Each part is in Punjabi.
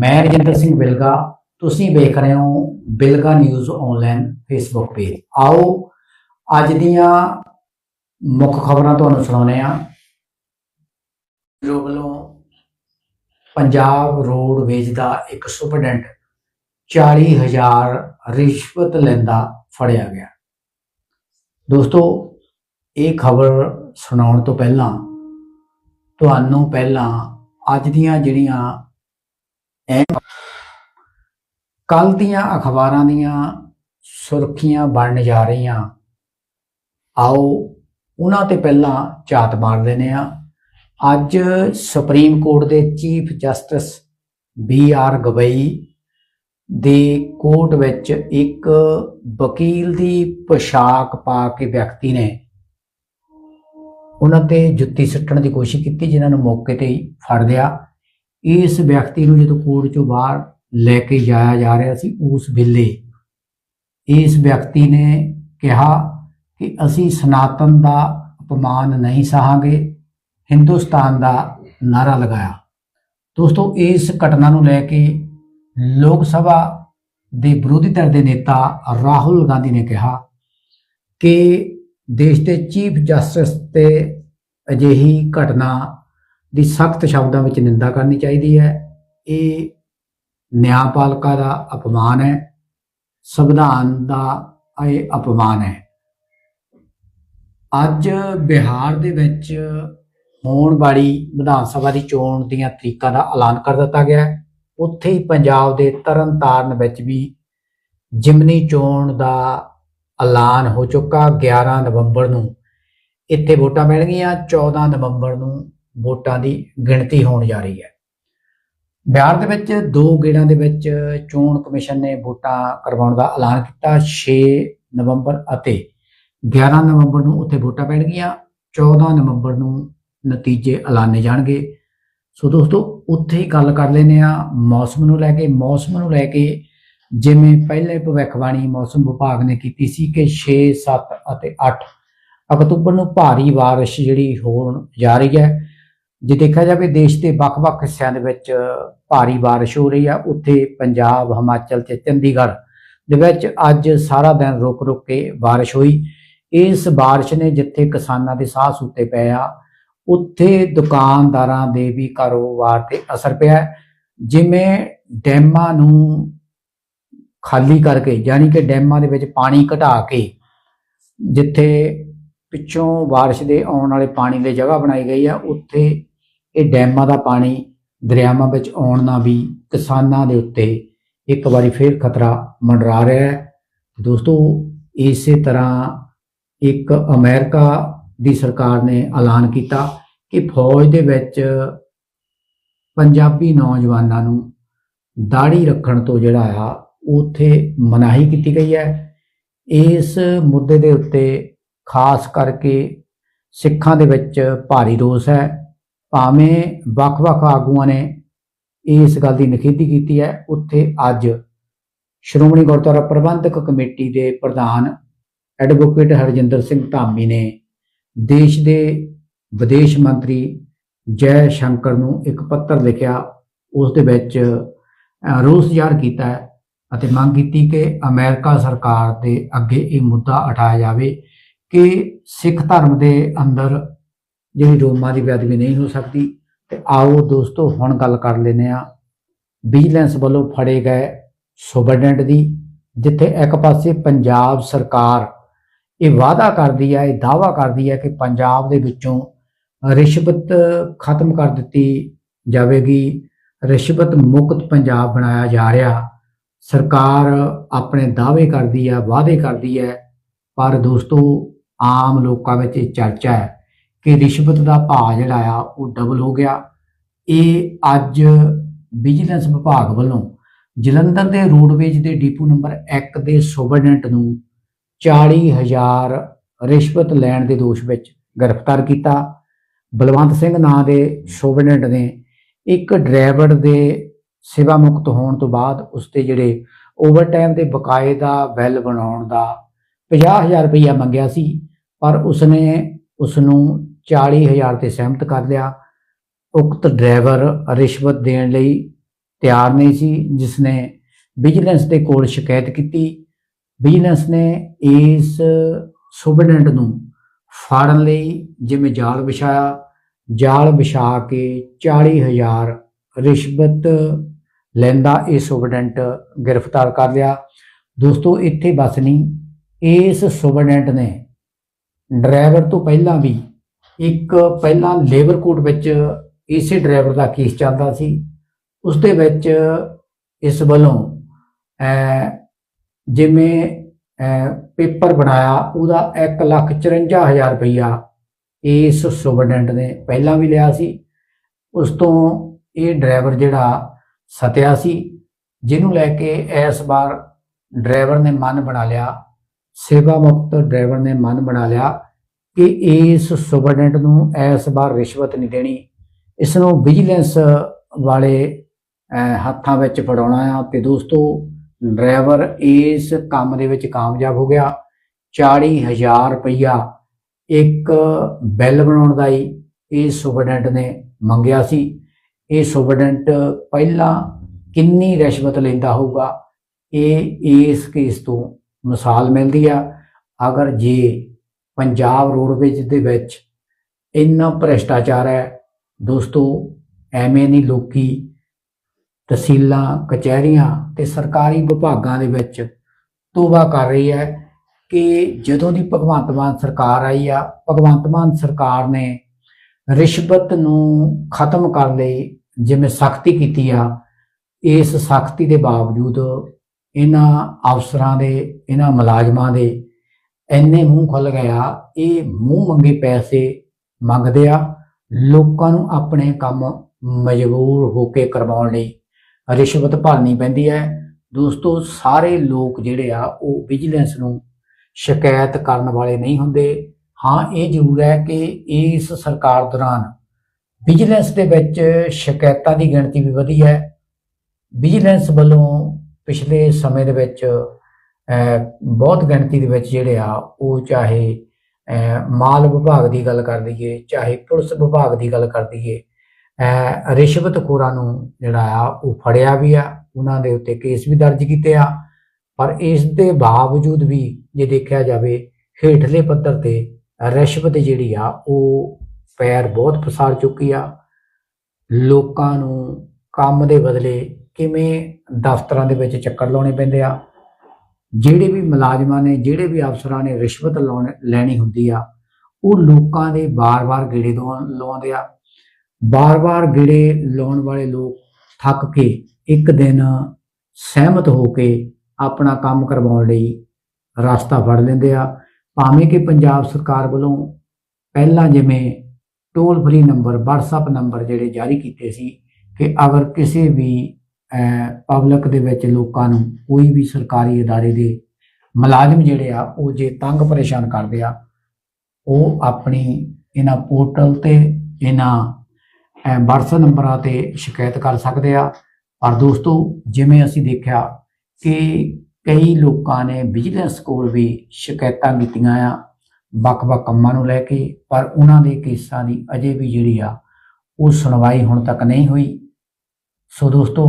ਮੈਂ ਰਜਿੰਦਰ ਸਿੰਘ ਬਿਲਗਾ, ਤੁਸੀਂ ਵੇਖ ਰਹੇ ਹੋ Bilga news online Facebook page ਆਓ, ਅੱਜ ਦੀਆਂ ਮੁੱਖ ਖਬਰਾਂ ਤੁਹਾਨੂੰ ਸੁਣਾਉਂਦੇ ਆ ਜੋ ਵੱਲੋਂ ਪੰਜਾਬ ਰੋਡਵੇਜ ਦਾ ਇੱਕ ਸੁਪਰਡੈਂਟ 40000 ਰਿਸ਼ਵਤ ਲੈਂਦਾ ਫੜਿਆ ਗਿਆ। ਦੋਸਤੋ, ਇਹ ਖਬਰ ਸੁਣਾਉਣ ਤੋਂ ਪਹਿਲਾਂ, ਤੁਹਾਨੂੰ ਪਹਿਲਾਂ ਅੱਜ ਦੀਆਂ ਜਿਹੜੀਆਂ ਕੱਲ ਦੀਆਂ ਅਖਬਾਰਾਂ ਦੀਆਂ ਸੁਰਖੀਆਂ ਬਣਨ ਜਾ ਰਹੀਆਂ। ਆਓ ਉਹਨਾਂ ਤੇ ਪਹਿਲਾਂ ਝਾਤ ਮਾਰ ਲੈਨੇ ਆ ਅੱਜ ਸੁਪਰੀਮ ਕੋਰਟ ਦੇ Chief Justice B R Gavai ਦੇ ਕੋਰਟ ਵਿੱਚ ਇੱਕ ਵਕੀਲ ਦੀ ਪੋਸ਼ਾਕ ਪਾ ਕੇ ਵਿਅਕਤੀ ਨੇ ਉਹਨਾਂ ਤੇ ਜੁੱਤੀ ਸੱਟਣ ਦੀ ਕੋਸ਼ਿਸ਼ ਕੀਤੀ, ਜਿਨ੍ਹਾਂ ਨੂੰ ਮੌਕੇ ਤੇ ਹੀ ਫੜ ਲਿਆ। ਇਸ ਵਿਅਕਤੀ ਨੂੰ ਜਦੋਂ ਕੋਰਟ ਚੋਂ ਬਾਹਰ ਲੈ ਕੇ ਜਾਇਆ ਜਾ ਰਿਹਾ ਸੀ ਉਸ ਵੇਲੇ, ਇਸ ਵਿਅਕਤੀ ਨੇ ਕਿਹਾ ਕਿ ਅਸੀਂ ਸਨਾਤਨ ਦਾ ਅਪਮਾਨ ਨਹੀਂ ਸਹਾਂਗੇ, ਹਿੰਦੁਸਤਾਨ ਦਾ ਨਾਰਾ ਲਗਾਇਆ। ਦੋਸਤੋ, ਇਸ ਘਟਨਾ ਨੂੰ ਲੈ ਕੇ ਲੋਕ ਸਭਾ ਦੇ ਵਿਰੋਧੀ ਧਿਰ ਦੇ ਨੇਤਾ ਰਾਹੁਲ ਗਾਂਧੀ ਨੇ ਕਿਹਾ ਕਿ ਦੇਸ਼ ਦੇ ਚੀਫ ਜਸਟਿਸ ਤੇ ਅਜਿਹੀ ਘਟਨਾ ਦੀ ਸਖਤ ਸ਼ਬਦਾਂ ਵਿੱਚ ਨਿੰਦਾ ਕਰਨੀ ਚਾਹੀਦੀ ਹੈ। ਇਹ ਨਿਆਂਪਾਲਕਾ ਦਾ ਅਪਮਾਨ ਹੈ। ਸੰਵਿਧਾਨ ਦਾ ਇਹ ਅਪਮਾਨ ਹੈ। ਅੱਜ ਬਿਹਾਰ ਦੇ ਵਿੱਚ ਹੋਣ ਵਾਲੀ ਵਿਧਾਨ ਸਭਾ ਦੀ ਚੋਣ ਦੀਆਂ ਤਰੀਕਾਂ ਦਾ ਐਲਾਨ ਕਰ ਦਿੱਤਾ ਗਿਆ ਹੈ। ਉੱਥੇ ਹੀ ਪੰਜਾਬ ਦੇ ਤਰਨਤਾਰਨ ਵਿੱਚ ਵੀ ਜਿਮਨੀ ਚੋਣ ਦਾ ਐਲਾਨ ਹੋ ਚੁੱਕਾ। 11 ਨਵੰਬਰ ਨੂੰ ਇੱਥੇ ਵੋਟਾਂ ਮਿਲਣਗੀਆਂ। 14 ਨਵੰਬਰ ਨੂੰ ਵੋਟਾਂ ਦੀ ਗਿਣਤੀ ਹੋਣ ਜਾ ਰਹੀ ਹੈ। ਬਿਹਾਰ ਦੇ ਵਿੱਚ ਦੋ ਗੇੜਾਂ ਦੇ ਵਿੱਚ ਚੋਣ ਕਮਿਸ਼ਨ ਨੇ ਵੋਟਾਂ ਕਰਵਾਉਣ ਦਾ ਐਲਾਨ ਕੀਤਾ। 6 ਨਵੰਬਰ ਅਤੇ 11 ਨਵੰਬਰ ਨੂੰ ਉੱਥੇ ਵੋਟਾਂ ਪੈਣਗੀਆਂ। 14 ਨਵੰਬਰ ਨੂੰ ਨਤੀਜੇ ਐਲਾਨੇ ਜਾਣਗੇ। ਸੋ ਦੋਸਤੋ, ਉੱਥੇ ਹੀ ਗੱਲ ਕਰ ਲੈਨੇ ਆ ਮੌਸਮ ਨੂੰ ਲੈ ਕੇ, ਮੌਸਮ ਨੂੰ ਲੈ ਕੇ ਜਿਵੇਂ ਪਹਿਲੇ ਭਵਿੱਖਬਾਣੀ ਮੌਸਮ ਵਿਭਾਗ ਨੇ ਕੀਤੀ ਸੀ ਕਿ 6 7 ਅਤੇ 8 ਅਕਤੂਬਰ ਨੂੰ ਭਾਰੀ ਬਾਰਿਸ਼ ਜਿਹੜੀ ਹੋਣ ਜਾ ਰਹੀ ਹੈ। ਜੇ ਦੇਖਿਆ ਜਾਵੇ ਦੇਸ਼ ਦੇ ਵੱਖ-ਵੱਖ ਹਿੱਸਿਆਂ ਦੇ ਵਿੱਚ ਭਾਰੀ ਬਾਰਿਸ਼ ਹੋ ਰਹੀ ਆ, ਉੱਥੇ ਪੰਜਾਬ, ਹਿਮਾਚਲ ਤੇ ਚੰਡੀਗੜ੍ਹ ਦੇ ਵਿੱਚ ਅੱਜ ਸਾਰਾ ਦਿਨ ਰੁਕ-ਰੁਕ ਕੇ ਬਾਰਿਸ਼ ਹੋਈ। ਇਸ ਬਾਰਿਸ਼ ਨੇ ਜਿੱਥੇ ਕਿਸਾਨਾਂ ਦੇ ਸਾਹ ਸੁੱਤੇ ਪਏ ਆ, ਉੱਥੇ ਦੁਕਾਨਦਾਰਾਂ ਦੇ ਵੀ ਕਾਰੋਬਾਰ ਤੇ ਅਸਰ ਪਿਆ ਜਿਵੇਂ ਡੈਮਾਂ ਨੂੰ ਖਾਲੀ ਕਰਕੇ, ਯਾਨੀ ਕਿ ਡੈਮਾਂ ਦੇ ਵਿੱਚ ਪਾਣੀ ਘਟਾ ਕੇ, ਜਿੱਥੇ ਪਿੱਛੋਂ ਬਾਰਿਸ਼ ਦੇ ਆਉਣ ਵਾਲੇ ਪਾਣੀ ਦੇ ਜਗ੍ਹਾ ਬਣਾਈ ਗਈ ਆ, ਉੱਥੇ ਇਹ ਡੈਮਾਂ ਦਾ ਪਾਣੀ ਦਰਿਆਵਾਂ ਵਿੱਚ ਆਉਣ ਨਾਲ ਵੀ ਕਿਸਾਨਾਂ ਦੇ ਉੱਤੇ ਇੱਕ ਵਾਰੀ ਫੇਰ ਖਤਰਾ ਮੰਡਰਾ ਰਿਹਾ ਹੈ। ਦੋਸਤੋ, ਇਸੇ ਤਰ੍ਹਾਂ ਇੱਕ ਅਮਰੀਕਾ ਦੀ ਸਰਕਾਰ ਨੇ ਐਲਾਨ ਕੀਤਾ ਕਿ ਫੌਜ ਦੇ ਵਿੱਚ ਪੰਜਾਬੀ ਨੌਜਵਾਨਾਂ ਨੂੰ ਦਾੜੀ ਰੱਖਣ ਤੋਂ ਜਿਹੜਾ ਆ, ਉੱਥੇ ਮਨਾਹੀ ਕੀਤੀ ਗਈ ਹੈ। ਇਸ ਮੁੱਦੇ ਦੇ ਉੱਤੇ ਖਾਸ ਕਰਕੇ ਸਿੱਖਾਂ ਦੇ ਵਿੱਚ ਭਾਰੀ ਰੋਸ ਹੈ। ਭਾਵੇਂ ਵੱਖ-ਵੱਖ ਆਗੂਆਂ ਨੇ ਇਸ ਗੱਲ ਦੀ ਨਿਖੇਧੀ ਕੀਤੀ ਹੈ, ਉੱਥੇ ਅੱਜ ਸ਼੍ਰੋਮਣੀ ਗੁਰਦੁਆਰਾ ਪ੍ਰਬੰਧਕ ਕਮੇਟੀ ਦੇ ਪ੍ਰਧਾਨ ਐਡਵੋਕੇਟ ਹਰਜਿੰਦਰ ਸਿੰਘ ਧਾਮੀ ਨੇ ਦੇਸ਼ ਦੇ ਵਿਦੇਸ਼ ਮੰਤਰੀ ਜੈ ਸ਼ੰਕਰ ਨੂੰ ਇੱਕ ਪੱਤਰ ਲਿਖਿਆ, ਉਸ ਦੇ ਵਿੱਚ ਰੋਸ ਜ਼ਾਹਰ ਕੀਤਾ ਹੈ ਅਤੇ ਮੰਗ ਕੀਤੀ ਕਿ ਅਮਰੀਕਾ ਸਰਕਾਰ ਦੇ ਅੱਗੇ ਇਹ ਮੁੱਦਾ ਉਠਾਇਆ ਜਾਵੇ ਕਿ ਸਿੱਖ ਧਰਮ ਦੇ ਅੰਦਰ ਜਿਹੜੀ ਰੋਮਾਂ ਦੀ ਬੇਅਦਬੀ ਨਹੀਂ ਹੋ ਸਕਦੀ, ਤੇ ਆਓ ਦੋਸਤੋ ਹੁਣ ਗੱਲ ਕਰ ਲੈਨੇ ਆ ਵਿਜੀਲੈਂਸ ਵੱਲੋਂ ਫੜੇ ਗਏ ਸੁਬਰਡੈਂਟ ਦੀ, ਜਿੱਥੇ ਇੱਕ ਪਾਸੇ ਪੰਜਾਬ ਸਰਕਾਰ ਇਹ ਵਾਅਦਾ ਕਰਦੀ ਹੈ, ਇਹ ਦਾਅਵਾ ਕਰਦੀ ਹੈ ਕਿ ਪੰਜਾਬ ਦੇ ਵਿੱਚੋਂ ਰਿਸ਼ਵਤ ਖਤਮ ਕਰ ਦਿੱਤੀ ਜਾਵੇਗੀ, ਰਿਸ਼ਵਤ ਮੁਕਤ ਪੰਜਾਬ ਬਣਾਇਆ ਜਾ ਰਿਹਾ। ਸਰਕਾਰ ਆਪਣੇ ਦਾਅਵੇ ਕਰਦੀ ਹੈ, ਵਾਅਦੇ ਕਰਦੀ ਹੈ, ਪਰ ਦੋਸਤੋ ਆਮ ਲੋਕਾਂ ਵਿੱਚ ਇਹ ਚਰਚਾ ਹੈ। ਕਿ ਰਿਸ਼ਵਤ ਦਾ ਭਾਅ ਜਿਹੜਾ ਆ ਉਹ ਡਬਲ ਹੋ ਗਿਆ। ਇਹ ਅੱਜ ਵਿਜੀਲੈਂਸ ਵਿਭਾਗ ਵੱਲੋਂ ਜਲੰਧਰ ਦੇ ਰੋਡਵੇਜ ਦੇ ਡੀਪੂ ਨੰਬਰ 1 ਦੇ ਸੁਪਰਡੈਂਟ ਨੂੰ 40000 ਰਿਸ਼ਵਤ ਲੈਣ ਦੇ ਦੋਸ਼ ਵਿੱਚ ਗ੍ਰਿਫਤਾਰ ਕੀਤਾ। ਬਲਵੰਤ ਸਿੰਘ ਨਾਂ ਦੇ ਸੁਪਰਡੈਂਟ ਨੇ ਇੱਕ ਡਰਾਈਵਰ ਦੇ ਸੇਵਾ ਮੁਕਤ ਹੋਣ ਤੋਂ ਬਾਅਦ ਉਸ ਜਿਹੜੇ ਓਵਰਟਾਈਮ ਦੇ ਬਕਾਏ ਦਾ ਬਿੱਲ ਬਣਾਉਣ ਦਾ 50000 ਰੁਪਇਆ ਮੰਗਿਆ ਸੀ, ਪਰ ਉਸਨੇ ਉਸ ਨੂੰ 40000 ਤੇ ਸਹਿਮਤ ਕਰ ਲਿਆ। ਉਕਤ ਡਰਾਈਵਰ ਰਿਸ਼ਵਤ ਦੇਣ ਲਈ ਤਿਆਰ ਨਹੀਂ ਸੀ ਜਿਸ ਨੇ ਵਿਜੀਲੈਂਸ ਦੇ ਕੋਲ ਸ਼ਿਕਾਇਤ ਕੀਤੀ। ਵਿਜੀਲੈਂਸ ਨੇ ਇਸ ਸੁਬਡੈਂਟ ਨੂੰ ਫਾੜਨ ਲਈ ਜਿਵੇਂ ਜਾਲ ਵਿਛਾਇਆ। ਜਾਲ ਵਿਛਾ ਕੇ 40000 ਰਿਸ਼ਵਤ ਲੈਂਦਾ ਇਹ ਸੁਬਡੈਂਟ ਗ੍ਰਿਫਤਾਰ ਕਰ ਲਿਆ। ਦੋਸਤੋ, ਇੱਥੇ ਬਸ ਨਹੀਂ, ਇਸ ਸੁਬਡੈਂਟ ਨੇ ਡਰਾਈਵਰ ਤੋਂ ਪਹਿਲਾਂ ਵੀ ਇੱਕ ਪਹਿਲਾਂ ਲੇਬਰ ਕੋਰਟ ਵਿੱਚ ਇਸੇ ਡਰਾਈਵਰ ਦਾ ਕੇਸ ਚੱਲਦਾ ਸੀ। ਉਸ ਦੇ ਵਿੱਚ ਇਸ ਵੱਲੋਂ ਜਿਵੇਂ ਪੇਪਰ ਬਣਾਇਆ, ਉਹਦਾ 154000 ਰੁਪਈਆ ਇਸ ਸੁਪਰਡੈਂਟ ਨੇ ਪਹਿਲਾਂ ਵੀ ਲਿਆ ਸੀ। ਉਸ ਤੋਂ ਇਹ ਡਰਾਈਵਰ ਜਿਹੜਾ ਸਤਿਆ ਸੀ, ਜਿਹਨੂੰ ਲੈ ਕੇ ਇਸ ਵਾਰ ਡਰਾਈਵਰ ਨੇ ਮਨ ਬਣਾ ਲਿਆ ਸੇਵਾ ਮੁਕਤ ਡਰਾਈਵਰ ਨੇ ਮਨ ਬਣਾ ਲਿਆ। ਕਿ ਇਸ ਸੁਪਰਡੈਂਟ ਨੂੰ ਇਸ ਵਾਰ ਰਿਸ਼ਵਤ ਨਹੀਂ ਦੇਣੀ। ਇਸ ਨੂੰ ਵਿਜੀਲੈਂਸ ਵਾਲੇ ਹੱਥਾਂ ਵਿੱਚ ਫੜਾਉਣਾ ਆ ਤੇ ਦੋਸਤੋ, ਡਰਾਈਵਰ ਇਸ ਕੰਮ ਦੇ ਵਿੱਚ ਕਾਮਯਾਬ ਹੋ ਗਿਆ। 40000 ਰੁਪਈਆ ਇੱਕ ਬਿੱਲ ਬਣਾਉਣ ਦਾ ਹੀ ਇਹ ਸੁਪਰਡੈਂਟ ਨੇ ਮੰਗਿਆ ਸੀ। ਇਹ ਸੁਪਰਡੈਂਟ ਪਹਿਲਾਂ ਕਿੰਨੀ ਰਿਸ਼ਵਤ ਲੈਂਦਾ ਹੋਊਗਾ, ਇਹ ਇਸ ਕੇਸ ਤੋਂ ਮਿਸਾਲ ਮਿਲਦੀ ਆ। ਅਗਰ ਜੇ ਪੰਜਾਬ ਰੋਡਵੇਜ਼ ਦੇ ਵਿੱਚ ਇੰਨਾ ਭ੍ਰਿਸ਼ਟਾਚਾਰ ਹੈ। ਦੋਸਤੋ, ਐਵੇਂ ਨਹੀਂ ਲੋਕੀ ਤਹਿਸੀਲਾਂ, ਕਚਹਿਰੀਆਂ ਤੇ ਸਰਕਾਰੀ ਵਿਭਾਗਾਂ ਦੇ ਵਿੱਚ ਤੋਬਾ ਕਰ ਰਹੀ ਹੈ ਕਿ ਜਦੋਂ ਦੀ ਭਗਵੰਤ ਮਾਨ ਸਰਕਾਰ ਆਈ ਆ, ਭਗਵੰਤ ਮਾਨ ਸਰਕਾਰ ਨੇ ਰਿਸ਼ਵਤ ਨੂੰ ਖਤਮ ਕਰਨ ਲਈ, ਜਿਵੇਂ ਸਖਤੀ ਕੀਤੀ ਆ, ਇਸ ਸਖਤੀ ਦੇ ਬਾਵਜੂਦ ਇਹਨਾਂ ਅਫਸਰਾਂ ਦੇ, ਇਹਨਾਂ ਮੁਲਾਜ਼ਮਾਂ ਦੇ ਇੰਨੇ ਮੂੰਹ ਖੁੱਲ ਗਿਆ ਇਹ ਮੂੰਹ ਮੰਗੇ ਪੈਸੇ ਮੰਗਦੇ ਆ, ਲੋਕਾਂ ਨੂੰ ਆਪਣੇ ਕੰਮ ਮਜਬੂਰ ਹੋ ਕੇ ਕਰਵਾਉਣ ਲਈ ਰਿਸ਼ਵਤ ਭਰਨੀ ਪੈਂਦੀ ਹੈ। ਦੋਸਤੋ, ਸਾਰੇ ਲੋਕ ਜਿਹੜੇ ਆ, ਉਹ ਵਿਜੀਲੈਂਸ ਨੂੰ ਸ਼ਿਕਾਇਤ ਕਰਨ ਵਾਲੇ ਨਹੀਂ ਹੁੰਦੇ। ਹਾਂ, ਇਹ ਜ਼ਰੂਰ ਹੈ ਕਿ ਇਸ ਸਰਕਾਰ ਦੌਰਾਨ ਵਿਜੀਲੈਂਸ ਦੇ ਵਿੱਚ ਸ਼ਿਕਾਇਤਾਂ ਦੀ ਗਿਣਤੀ ਵੀ ਵਧੀ ਹੈ। ਵਿਜੀਲੈਂਸ ਵੱਲੋਂ ਪਿਛਲੇ ਸਮੇਂ ਦੇ ਵਿੱਚ ਬਹੁਤ ਗਿਣਤੀ ਦੇ ਵਿੱਚ ਜਿਹੜੇ ਆ ਉਹ ਚਾਹੇ ਮਾਲ ਵਿਭਾਗ ਦੀ ਗੱਲ ਕਰ ਲਈਏ ਚਾਹੇ ਪੁਲਿਸ ਵਿਭਾਗ ਦੀ ਗੱਲ ਕਰ ਲਈਏ ਅਹ, ਰਿਸ਼ਵਤਖੋਰਾਂ ਨੂੰ ਜਿਹੜਾ ਆ ਉਹ ਫੜਿਆ ਵੀ ਆ ਉਹਨਾਂ ਦੇ ਉੱਤੇ ਕੇਸ ਵੀ ਦਰਜ ਕੀਤੇ ਆ। ਪਰ ਇਸ ਦੇ ਬਾਵਜੂਦ ਵੀ ਜੇ ਦੇਖਿਆ ਜਾਵੇ ਹੇਠਲੇ ਪੱਧਰ ਤੇ ਰਿਸ਼ਵਤ ਜਿਹੜੀ ਆ ਉਹ ਪੈਰ ਬਹੁਤ ਫਸਾਰ ਚੁੱਕੀ ਆ। ਲੋਕਾਂ ਨੂੰ ਕੰਮ ਦੇ ਬਦਲੇ ਕਿਵੇਂ ਦਫ਼ਤਰਾਂ ਦੇ ਵਿੱਚ ਚੱਕਰ ਲਾਉਣੇ ਪੈਂਦੇ ਆ ਜਿਹੜੇ ਵੀ ਮੁਲਾਜ਼ਮਾਂ ਨੇ, ਜਿਹੜੇ ਵੀ ਅਫਸਰਾਂ ਨੇ ਰਿਸ਼ਵਤ ਲਾਉਣ, ਲੈਣੀ ਹੁੰਦੀ ਆ, ਉਹ ਲੋਕਾਂ ਦੇ ਬਾਰ-ਬਾਰ ਗੇੜੇ ਦਵਾਉਣ ਲਵਾਉਂਦੇ ਆ। ਬਾਰ-ਬਾਰ ਗੇੜੇ ਲਾਉਣ ਵਾਲੇ ਲੋਕ ਥੱਕ ਕੇ ਇੱਕ ਦਿਨ ਸਹਿਮਤ ਹੋ ਕੇ ਆਪਣਾ ਕੰਮ ਕਰਵਾਉਣ ਲਈ ਰਸਤਾ ਫੜ ਲੈਂਦੇ ਆ। ਭਾਵੇਂ ਕਿ ਪੰਜਾਬ ਸਰਕਾਰ ਵੱਲੋਂ ਪਹਿਲਾਂ ਜਿਵੇਂ toll free number, WhatsApp number ਜਿਹੜੇ ਜਾਰੀ ਕੀਤੇ ਸੀ ਕਿ ਅਗਰ ਕਿਸੇ ਵੀ ਪਬਲਿਕ ਦੇ ਵਿੱਚ ਲੋਕਾਂ ਨੂੰ ਕੋਈ ਵੀ ਸਰਕਾਰੀ ادارے ਦੇ ਮੁਲਾਜ਼ਮ ਜਿਹੜੇ ਆ ਉਹ ਜੇ ਤੰਗ ਪਰੇਸ਼ਾਨ ਕਰਦੇ ਆ ਉਹ ਆਪਣੀ ਇਹਨਾਂ ਪੋਰਟਲ ਤੇ ਇਹਨਾਂ ਅਹ, WhatsApp ਨੰਬਰਾਂ ਤੇ ਸ਼ਿਕਾਇਤ ਕਰ ਸਕਦੇ ਆ ਪਰ ਦੋਸਤੋ ਜਿਵੇਂ ਅਸੀਂ ਦੇਖਿਆ ਕਿ ਕਈ ਲੋਕਾਂ ਨੇ ਵਿਜੀਲੈਂਸ ਕੋਲ ਵੀ ਸ਼ਿਕਾਇਤਾਂ ਕੀਤੀਆਂ ਆ ਵੱਖ-ਵੱਖ ਕੰਮਾਂ ਨੂੰ ਲੈ ਕੇ ਪਰ ਉਹਨਾਂ ਦੇ ਕੇਸਾਂ ਦੀ ਅਜੇ ਵੀ ਜਿਹੜੀ ਆ ਉਹ ਸੁਣਵਾਈ ਹੁਣ ਤੱਕ ਨਹੀਂ ਹੋਈ ਸੋ ਦੋਸਤੋ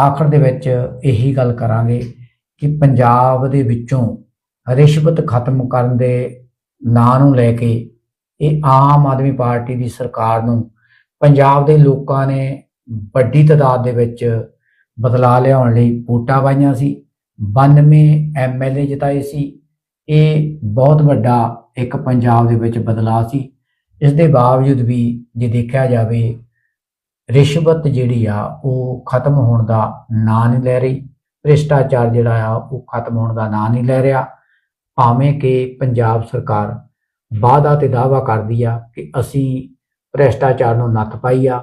ਆਖਰ ਦੇ ਵਿੱਚ ਇਹੀ ਗੱਲ ਕਰਾਂਗੇ ਕਿ ਪੰਜਾਬ ਦੇ ਵਿੱਚੋਂ ਰਿਸ਼ਵਤ ਖਤਮ ਕਰਨ ਦੇ ਨਾਂ ਨੂੰ ਲੈ ਕੇ ਇਹ ਆਮ ਆਦਮੀ ਪਾਰਟੀ ਦੀ ਸਰਕਾਰ ਨੂੰ ਪੰਜਾਬ ਦੇ ਲੋਕਾਂ ਨੇ ਵੱਡੀ ਤਾਦਾਦ ਦੇ ਵਿੱਚ ਬਦਲਾਅ ਲਿਆਉਣ ਲਈ ਵੋਟਾਂ ਪਾਈਆਂ ਸੀ 92 ਐਮਐਲਏ ਜਿਤਾਏ ਸੀ। ਇਹ ਬਹੁਤ ਵੱਡਾ ਇੱਕ ਪੰਜਾਬ ਦੇ ਵਿੱਚ ਬਦਲਾਅ ਸੀ। ਇਸ ਦੇ ਬਾਵਜੂਦ ਵੀ ਜੇ ਦੇਖਿਆ ਜਾਵੇ ਰਿਸ਼ਵਤ ਜਿਹੜੀ ਆ, ਉਹ ਖਤਮ ਹੋਣ ਦਾ ਨਾਂ ਨਹੀਂ ਲੈ ਰਹੀ। ਭ੍ਰਿਸ਼ਟਾਚਾਰ ਜਿਹੜਾ ਆ, ਉਹ ਖਤਮ ਹੋਣ ਦਾ ਨਾਂ ਨਹੀਂ ਲੈ ਰਿਹਾ। ਭਾਵੇਂ ਕਿ ਪੰਜਾਬ ਸਰਕਾਰ ਵਾਅਦਾ ਤੇ ਦਾਅਵਾ ਕਰਦੀ ਆ ਕਿ ਅਸੀਂ ਭ੍ਰਿਸ਼ਟਾਚਾਰ ਨੂੰ ਨੱਥ ਪਾਈ ਆ